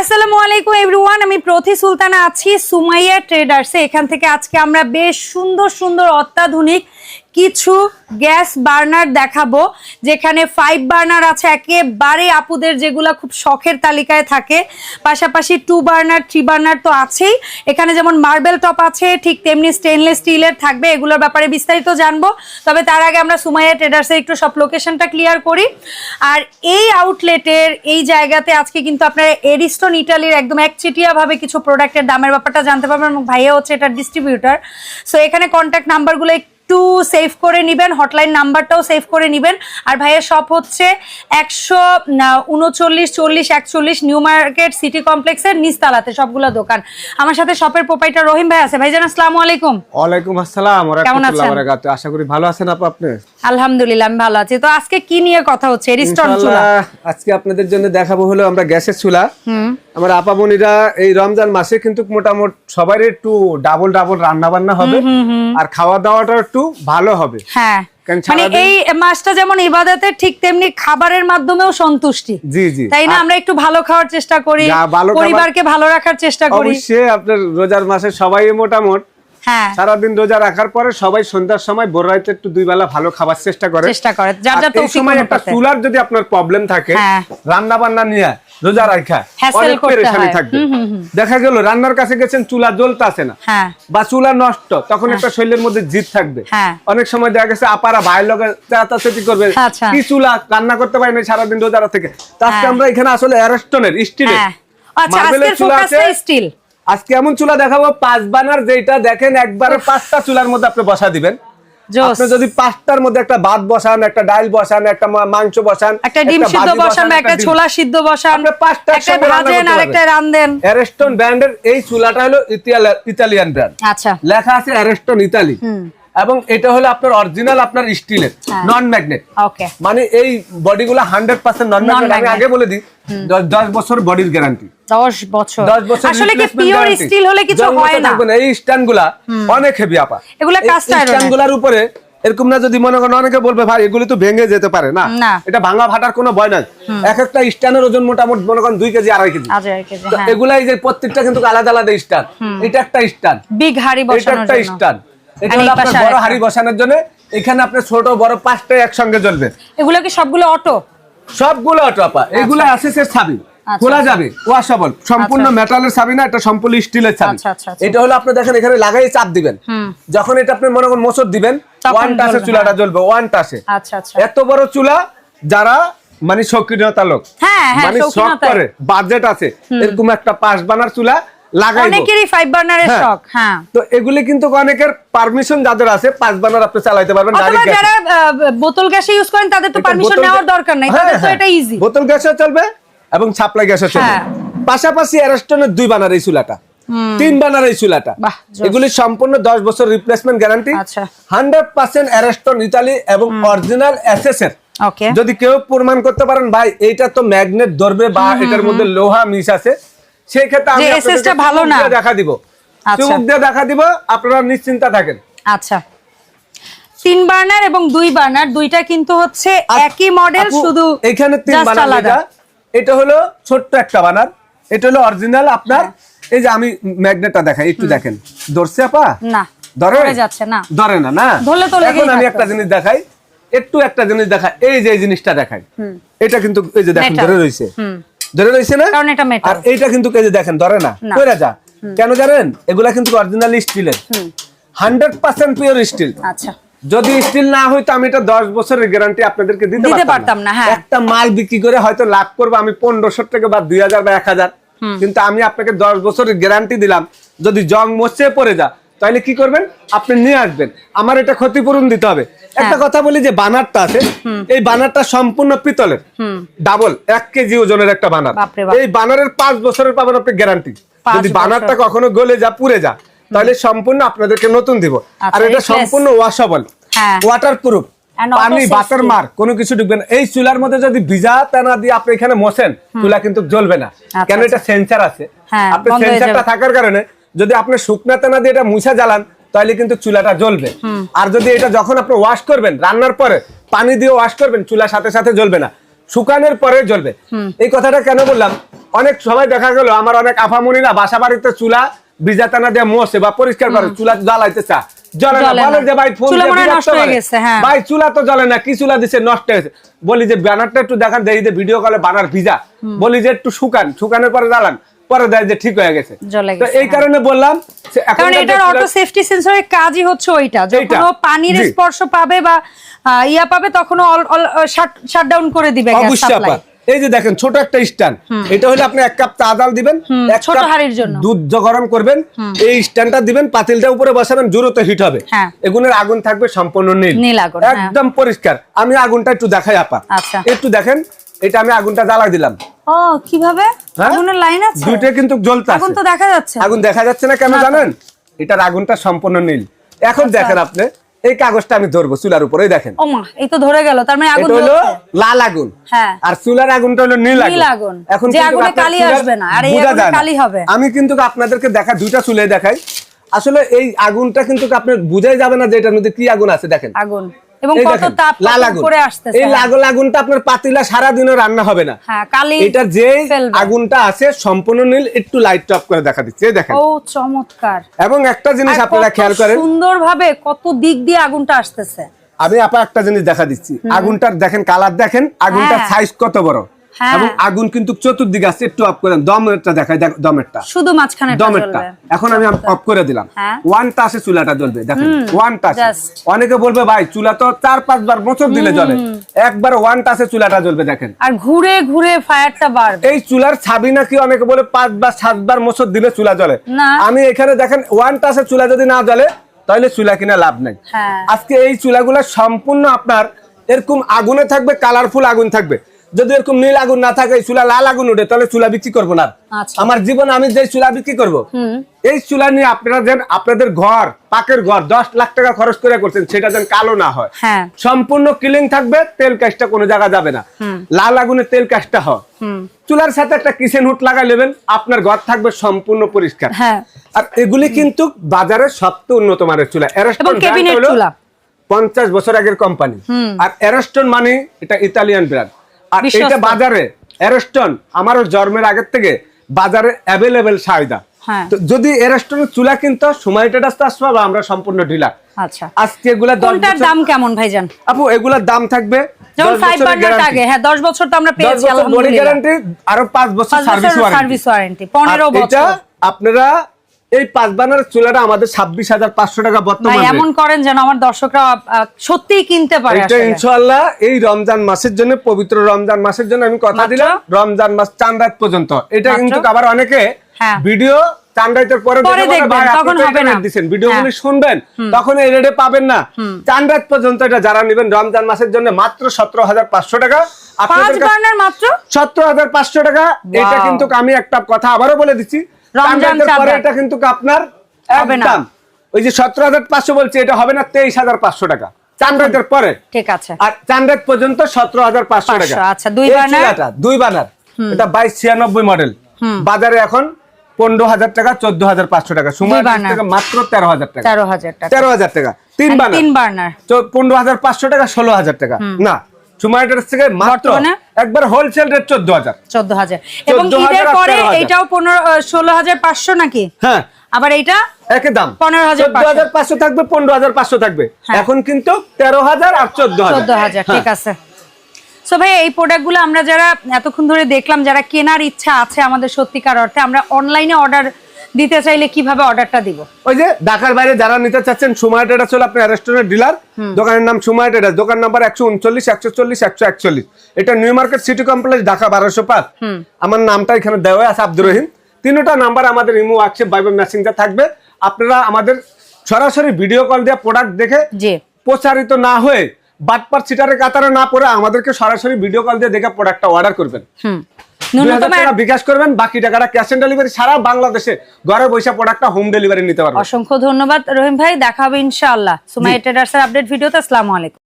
আসসালামু আলাইকুম এভরিওয়ান, আমি প্রতি সুলতানা আছি, সুমাইয়া ট্রেডার্সে। এখান থেকে আজকে আমরা বেশ সুন্দর সুন্দর অত্যাধুনিক কিছু গ্যাস বার্নার দেখাবো, যেখানে ফাইভ বার্নার আছে। একেবারে আপুদের যেগুলো খুব শখের তালিকায় থাকে। পাশাপাশি টু বার্নার থ্রি বার্নার তো আছেই। এখানে যেমন মার্বেল টপ আছে, ঠিক তেমনি স্টেনলেস স্টিলের থাকবে। এগুলোর ব্যাপারে বিস্তারিত জানব। তবে তার আগে আমরা সুমাইয়া ট্রেডার্সের একটু সব লোকেশনটা ক্লিয়ার করি। আর এই আউটলেটের এই জায়গাতে আজকে কিন্তু আপনারা এরিস্টন ইটালির একদম একচেটিয়া ভাবে কিছু প্রোডাক্টের দামের ব্যাপারটা জানতে পারবেন এবং ভাইয়া হচ্ছে এটার ডিস্ট্রিবিউটার সো এখানে কন্ট্যাক্ট নাম্বারগুলো একটু সেভ করে নেবেন হটলাইন নাম্বারটাও সেভ করে নেবেন। আর ভাইয়ের শপ হচ্ছে একশো উনচল্লিশ চল্লিশ একচল্লিশ নিউ মার্কেট সিটি কমপ্লেক্সের নিচতলাতে সবগুলো দোকান। আমার সাথে শপের প্রোপাইটার রহিম ভাই আছে। ভাইজান আসসালামু আলাইকুম। ওয়ালাইকুম আসসালাম কেমন আছেন? আশা করি ভালো আছেন আপু আপনি? আলহামদুলিল্লাহ আমি ভালো আছি। তো আজকে কি নিয়ে কথা হচ্ছে? এরিস্টন চুলা। আজকে আপনাদের জন্য দেখাবো হলো আমরা গ্যাসের চুলা। হুম। আমার আপা বোনিরা এই রমজান মাসে কিন্তু মোটামুটি সবারই একটু ডাবল ডাবল রান্না বান্না হবে আর খাওয়া দাওয়াটা একটু ভালো হবে। হ্যাঁ। মানে সারাদিন- এই মাসটা যেমন ইবাদতের ঠিক তেমনি খাবারের মাধ্যমেও সন্তুষ্টি। জি জি। তাই না? আমরা একটু ভালো খাওয়ার চেষ্টা করি পরিবারকে ভালো রাখার চেষ্টা করি। অবশ্যই আপনার রোজার মাসে সবাই মোটামুট হ্যাঁ। সারাদিন রোজা রাখার পরে সবাই সন্ধ্যার সময় ভোর রাইতে একটু দুই বেলা ভালো খাবার চেষ্টা করে। চেষ্টা করে। যার যার সময় একটা। চুলার যদি আপনার প্রবলেম থাকে হ্যাঁ। রান্না বান্না নিয়ে রোজা রাখা অনেক পেরেশানি থাকবে। দেখা গেল রান্নার কাছে গেছেন চুলা জ্বলতেছে না। হ্যাঁ। বা চুলা নষ্ট তখন একটা শরীরের মধ্যে জিদ থাকবে। হ্যাঁ। অনেক সময় দেখা গেছে আপারা ভাইয়ের লোকের চাতাচাতি করবে আচ্ছা। কি চুলা রান্না করতে পারি না সারাদিন রোজারা থেকে। তো আজকে হ্যাঁ। আমরা এখানে আসলে অ্যারেস্টনের স্টিলের হ্যাঁ। আচ্ছা মার্বেলের চুলা আছে। স্টিল আজকে এমন চুলা দেখাবো পাঁচ বানার যেটা দেখেন একবারে পাঁচটা চুলার মধ্যে আপনি বসা দিবেন। আপনি যদি পাঁচটার মধ্যে একটা ভাত বসান একটা ডাল বসান একটা মাংস বসান একটা ডিম সিদ্ধ বসান একটা ছোলা সিদ্ধ বসান আপনি পাঁচটা একটা ভাজেন আর। একটা রান্ধেন অ্যারেস্টন ব্র্যান্ডের এই চুলাটা হলো ইতালি- ইতালিয়ান ব্র্যান্ড আচ্ছা। লেখা আছে অ্যারেস্টন ইতালি এবং এটা হলো আপনার অরিজিনাল আপনার স্টিলের। নন ম্যাগনেট মানে এই বডিগুলো হান্ড্রেড পার্সেন্ট নন ম্যাগনেট আমি আগে বলে দিই দশ- বছর বডির গ্যারান্টি দশ বছর। দশ বছর আসলে কি পিওর স্টিল হলে কিছু হয় না? এই স্ট্যান্ডগুলা অনেক হেভি আপা। এগুলা উপরে এরকম না যদি মনে করেন অনেকে বলবে ভাই এগুলি তো ভেঙে যেতে পারে না। এটা ভাঙা ফাটার কোনো ভয় নাই। এক একটা স্ট্যান্ডের ওজন মোটামুটি মনে করেন দুই কেজি আড়াই কেজি। হ্যাঁ। এগুলাই যে প্রত্যেকটা কিন্তু আলাদা আলাদা স্ট্যান্ড। এটা একটা স্ট্যান্ড। বিগ হাড়ি এটা একটা স্ট্যান্ড। এটা আর হলো আপনার বড় হাড়ি বসানোর জন্য। এখানে আপনার ছোট বড় পাঁচটাই একসঙ্গে জ্বলবে। এগুলো কি সবগুলো অটো? সবগুলো অটোপা এগুলো আছে সে ছাবি আচ্ছা। খোলা যাবে ওয়াশেবল। সম্পূর্ণ মেটালের ছাবি না এটা সম্পূর্ণ স্টিলের ছাবি আচ্ছা, আচ্ছা, আচ্ছা। এটা হলো আপনি দেখেন এখানে লাগাই চাপ দিবেন। যখন এটা আপনি মনে করেন মোচর দিবেন ওয়ান টাসে চুলাটা হ্যাঁ। জ্বলবে ওয়ান টাসে আচ্ছা আচ্ছা। এত বড় চুলা যারা মানে শৌখিনতা লোক। হ্যাঁ, হ্যাঁ, মানে শখ করে বাজেট আছে। এরকম একটা পাঁচ বানার চুলা লাগাই অনেকেরই ফাইভ বার্নারের হ্যাঁ। শখ হ্যাঁ। তো এগুলি কিন্তু অনেকের পারমিশন যাদের আছে পাঁচ বানার আপনি পারবেন অথবা। যারা বোতল গ্যাসে ইউজ করেন তাদের তো পারমিশন নেওয়ার দরকার নাই হ্যাঁ, তাদের তো। এটা ইজি বোতল গ্যাসও চলবে এবং সাপ্লাই গ্যাসও চলবে। পাশাপাশি অ্যারেস্টনের দুই বানার এই চুলাটা। তিন বানার এই চুলাটা। বাহ, এগুলি সম্পূর্ণ দশ বছর replacement guarantee. Hundred percent Ariston Italy এবং অরিজিনাল এসএসএর যদি কেউ প্রমাণ করতে পারেন ভাই এইটা তো ম্যাগনেট ধরবে বা এটার মধ্যে লোহা মিশ আছে। সেই ক্ষেত্রে আমি যে আপনাদেরকে SS টা ভালো না। দেখা দিব। আচ্ছা। চুমুক দিয়ে দেখা দিব আপনারা নিশ্চিন্তা থাকেন। আচ্ছা। তিন বার্নার এবং দুই বার্নার দুইটা কিন্তু হচ্ছে একই মডেল শুধু এখানে তিন বানার এটা হলো ছোট্ট একটা বানার এটা হলো অরিজিনাল আপনার। এই যে আমি ম্যাগনেটটা দেখাই একটু দেখেন। ধরছে আপা? না ধরে? যাচ্ছে না। ধরে না না? ধরলে তো এখন আমি একটা জিনিস দেখাই একটু একটা জিনিস দেখাই। এই যে এই জিনিসটা দেখাই। এটা কিন্তু এই যে দেখেন ধরে রইছে হুম। ধরে রইছে না? কারণ এটা metal। আর এইটা কিন্তু যে দেখেন ধরে না। কইরা যা। কেন জানেন? এগুলা কিন্তু অরিজিনাল স্টিলের হান্ড্রেড পার্সেন্ট পিওর স্টিল আচ্ছা। যদি স্টিল না হইতো আমি এটা দশ বছরের গ্যারান্টি আপনাদেরকে দিতে পারতাম না, হ্যাঁ। একটা মাল বিক্রি করে হয়তো লাভ করব আমি পনেরোশো টাকা বা দুই হাজার বা এক হাজার। কিন্তু আমি আপনাকে দশ বছরের গ্যারান্টি দিলাম। যদি জং মরচে পড়ে যা তাহলে কি করবেন? আপনি নিয়ে আসবেন। আমার এটা ক্ষতিপূরণ দিতে হবে। হ্যাঁ। একটা কথা বলি যে বানারটা আছে এই বানারটা সম্পূর্ণ পিতলের। ডাবল এক কেজি ওজনের একটা বানার। এই বানারের পাঁচ বছরের পাবেন আপনি গ্যারান্টি যদি বানারটা কখনো গলে যা পুড়ে যা তাহলে সম্পূর্ণ আপনাদেরকে নতুন দিব। আর আচ্ছা, এটা সম্পূর্ণ ওয়াশেবল হ্যাঁ। ওয়াটার প্রুফ পানি বাতার মার কোনো কিছু ঢুকবে না। এই চুলার মধ্যে যদি ভিজা তেনা দিয়ে আপনি এখানে মশেন চুলা কিন্তু জ্বলবে না। আচ্ছা, কেন আচ্ছা। এটা সেন্সার আছে? হ্যাঁ, আপনি সেন্সারটা থাকার কারণে যদি আপনি শুকনা তেনা দিয়ে এটা মুছা জ্বালান তাহলে কিন্তু চুলাটা জ্বলবে। আর যদি এটা যখন আপনি ওয়াশ করবেন রান্নার পরে পানি দিয়ে ওয়াশ করবেন চুলার সাথে সাথে জ্বলবে না শুকানোর পরে জ্বলবে। এই কথাটা কেন বললাম? অনেক সময় দেখা গেল আমার অনেক আফামনিরা বাসা বাড়িতে চুলা বিজাতানা দিয়ে মোছে বা পরিষ্কার করে চুলা জ্বালাইতে চা ভাই চুলা হয়। ভাই চুলা তো জ্বলে না কি চুলা দিছে? নষ্ট হয়েছে বলি যে ব্যানারটা একটু দেখান দেখি যে ভিডিও কলে বানার ভিজা। বলি যে একটু শুকান। শুকানোর পরে জ্বালান। পরে দেয় যে ঠিক হয়ে গেছে। তো এই হ্যাঁ। কারণে বললাম কারণ এটার অটো সেফটি সেন্সরের কাজই হচ্ছে ওইটা। যখন পানির স্পর্শ পাবে বা ইয়া পাবে তখন শাট ডাউন করে দিবে গ্যাস সাপ্লাই এই যে দেখেন ছোট একটা স্ট্যান্ড। এটা হলে আপনি এক কাপ চা জাল দিবেন এক ছোট কাপ জন্য। দুধ গরম করবেন এই স্ট্যান্ডটা দিবেন পাতিলটা উপরে বসাবেন জোরতে হিট হবে। হ্যাঁ। এগুলোর আগুন থাকবে সম্পূর্ণ নীল। নীল আগুন, হ্যাঁ। একদম পরিষ্কার। আমি আগুনটা একটু দেখাই আপা। আচ্ছা। একটু দেখেন এটা আমি আগুনটা জ্বালাই দিলাম। ও কীভাবে? হ্যাঁ? আগুনের লাইন আছে? দুইটা কিন্তু জ্বলতে আগুন তো দেখা যাচ্ছে। আগুন দেখা যাচ্ছে না কেন জানেন? এটার আগুনটা সম্পূর্ণ নীল। এখন আচ্ছা। দেখেন আপনি এই কাগজটা আমি ধরবো চুলার উপরেই দেখেন। এই তো ধরে গেল তার মানে আগুন হলো লাল আগুন। হ্যাঁ। আর চুলার আগুনটা হলো নীল আগুন। আগুন। এখন যে আগুনে কালি আসবে না, আর এই আগুনে কালি হবে। আমি কিন্তু আপনাদেরকে দেখা দুইটা চুলে দেখাই। আসলে এই আগুনটা কিন্তু আপনার বুঝাই যাবে না যে এটার মধ্যে কি আগুন আছে দেখেন। আগুন। এবং কত তাপ করে আসতেছে। এই হ্যাঁ। আগুনটা আপনার পাতিলা সারা দিনও রান্না হবে না। হ্যাঁ কালি এটা যে আগুনটা আছে সম্পূর্ণ নীল একটু লাইট টপ করে দেখা দিচ্ছে। দেখেন। ও চমৎকার। এবং একটা জিনিস আপনারা খেয়াল করেন। সুন্দর ভাবে কত দিক দিয়ে আগুনটা আসতেছে। আমি আপা একটা জিনিস দেখা দিচ্ছি। আগুনটার দেখেন কালার দেখেন আগুনটার হ্যাঁ। সাইজ কত বড়। হ্যাঁ। এবং আগুন কিন্তু চতুর্দিকে আছে একটু অফ করেন দমেরটা দেখায় দেখ দমেরটা। শুধু মাঝখানে দমেরটা। এখন আমি অফ করে দিলাম। হ্যাঁ। ওয়ান টাসে চুলাটা জ্বলবে দেখেন। ওয়ান টাসে। অনেকে বলবে ভাই চুলা তো চার পাঁচবার বছর দিলে জ্বলে। একবার ওয়ান টাসে চুলাটা জ্বলবে দেখেন। আর ঘুরে ঘুরে ফায়ারটা বাড়বে। এই চুলার ছাবি নাকি অনেকে বলে পাঁচবার সাতবার মোচর দিলে চুলা জ্বলে। আমি এখানে দেখেন ওয়ান টাসে চুলা যদি না জ্বলে তাহলে চুলা কিনা লাভ নাই। হ্যাঁ। আজকে এই চুলাগুলো সম্পূর্ণ আপনার এরকম আগুনে থাকবে কালারফুল আগুন থাকবে। যদি এরকম নীল আগুন না থাকে চুলা লাল আগুন উঠে তাহলে চুলা বিক্রি করব না। আচ্ছা। আমার জীবন আমি যে চুলা বিক্রি করব এই চুলা নিয়ে আপনারা যেন আপনাদের ঘর পাকের ঘর দশ লাখ টাকা খরচ করে করছেন সেটা যেন কালো না হয়। হ্যাঁ। সম্পূর্ণ ক্লিন থাকবে তেল কাজটা কোনো জায়গা যাবে না। লাল আগুনে তেল কাজটা হয়। চুলার সাথে একটা কিচেন হুট লাগাই নেবেন আপনার ঘর থাকবে সম্পূর্ণ পরিষ্কার। হ্যাঁ। আর এগুলি কিন্তু বাজারে সবচেয়ে উন্নত মানের চুলা। পঞ্চাশ বছর আগের কোম্পানি আর অ্যারস্টন মানে এটা ইতালিয়ান ব্র্যান্ড আর এটা বাজারে অ্যারস্টন আমারও জন্মের আগের থেকে বাজারে অ্যাভেলেবেল চাহিদা। যদি চুলা কিনতো আমরা সম্পূর্ণ ঢিলা। আচ্ছা। আজকে এগুলা দাম কেমন ভাইজান? আপু এগুলার দাম থাকবে যেমন 10 বার্নার আগে হ্যাঁ দশ বছর তো আমরা দশ পেয়েছি আলহামদুলিল্লাহ। গ্যারান্টি আরও পাঁচ বছর সার্ভিস এটা বছর। আপনারা এই পাঁচ বানার চুলাটা আমাদের ছাব্বিশ হাজার পাঁচশো টাকা বর্তমানে এমন করেন যেন আমার দর্শকরা সত্যিই কিনতে পারে এটা আসলে। এই রমজান মাসের জন্য পবিত্র রমজান মাসের জন্য আমি কথা দিলাম রমজান মাস চান রাত পর্যন্ত। এটা কিন্তু আবার অনেকে হ্যাঁ। ভিডিও পরে হ্যাঁ। শুনবেন তখন এই রেটে পাবেন না। চান পর্যন্ত এটা যারা নেবেন রমজান মাসের জন্য মাত্র সতেরো হাজার পাঁচশো টাকা। পাঁচ আপনাদের মাত্র? সতেরো হাজার পাঁচশো টাকা এটা কিন্তু আমি একটা কথা আবারও বলে দিচ্ছি রমজান পরে এটা কিন্তু আপনার হবে না। একদম। ওই যে সতেরো হাজার পাঁচশো বলছি এটা হবে না তেইশ হাজার পাঁচশো টাকা। চাঁদ রাতের পরে। ঠিক আছে। আর চাঁদ রাত পর্যন্ত সতেরো হাজার পাঁচশো টাকা। আচ্ছা, দুই বানার? দুই বানার এটা বাইশ ছিয়ানব্বই মডেল বাজারে এখন পনেরো হাজার টাকা চোদ্দ হাজার পাঁচশো টাকা। সময় টাকা মাত্র তেরো হাজার টাকা। তেরো হাজার টাকা। তেরো হাজার টাকা। তিন বানার তিন বার্নার চো- পনেরো হাজার পাঁচশো টাকা ষোলো হাজার টাকা। না সময় থেকে মাত্র একবার হোলসেল রেট চোদ্দ হাজার। চোদ্দ হাজার। এবং ঈদের পরে 13,000 এইটাও পনেরো হাজার পাঁচশো নাকি? হ্যাঁ। আবার এইটা? একই দাম। 15,500 হাজার পাঁচশো। থাকবে হ্যাঁ। এখন কিন্তু আর ঠিক আছে। সো ভাই এই প্রোডাক্টগুলো আমরা যারা এতক্ষণ ধরে দেখলাম যারা কেনার ইচ্ছা আছে আমাদের সত্যিকার অর্থে আমরা অনলাইনে অর্ডার দিতে চাইলে কীভাবে অর্ডারটা দিব? ওই যে ঢাকার বাইরে যারা নিতে চাচ্ছেন সুমায় ট্রেডার্স হলো আপনার রেস্টুরেন্ট ডিলার দোকানের নাম সুমায় ট্রেডার্স দোকান নাম্বার একশো উনচল্লিশ একশো চল্লিশ একশো একচল্লিশ। এটা new market city complex Dhaka বারোশো পাঁচ আমার নামটা এখানে দেওয়া আছে আব্দুর রহিম। তিনটা নাম্বার আমাদের ইমো হোয়াটসঅ্যাপ বাইবার মেসেঞ্জার থাকবে। আপনারা আমাদের সরাসরি ভিডিও কল দিয়ে প্রোডাক্ট দেখে প্রচারিত না হয়ে বাটপার সিটারের কাতারে না পড়ে আমাদেরকে সরাসরি ভিডিও কল দিয়ে দেখে প্রোডাক্টটা অর্ডার করবেন। বিকাশ করবেন বাকি টাকাটা ক্যাশ অন ডেলিভারি সারা বাংলাদেশে ঘরে বসে প্রোডাক্টটা হোম ডেলিভারি নিতে পারবেন। অসংখ্য ধন্যবাদ রহিম ভাই দেখা হবে ইনশাআল্লাহ সুমাই ট্রেডার্সের আপডেট ভিডিওতে আসসালামু আলাইকুম।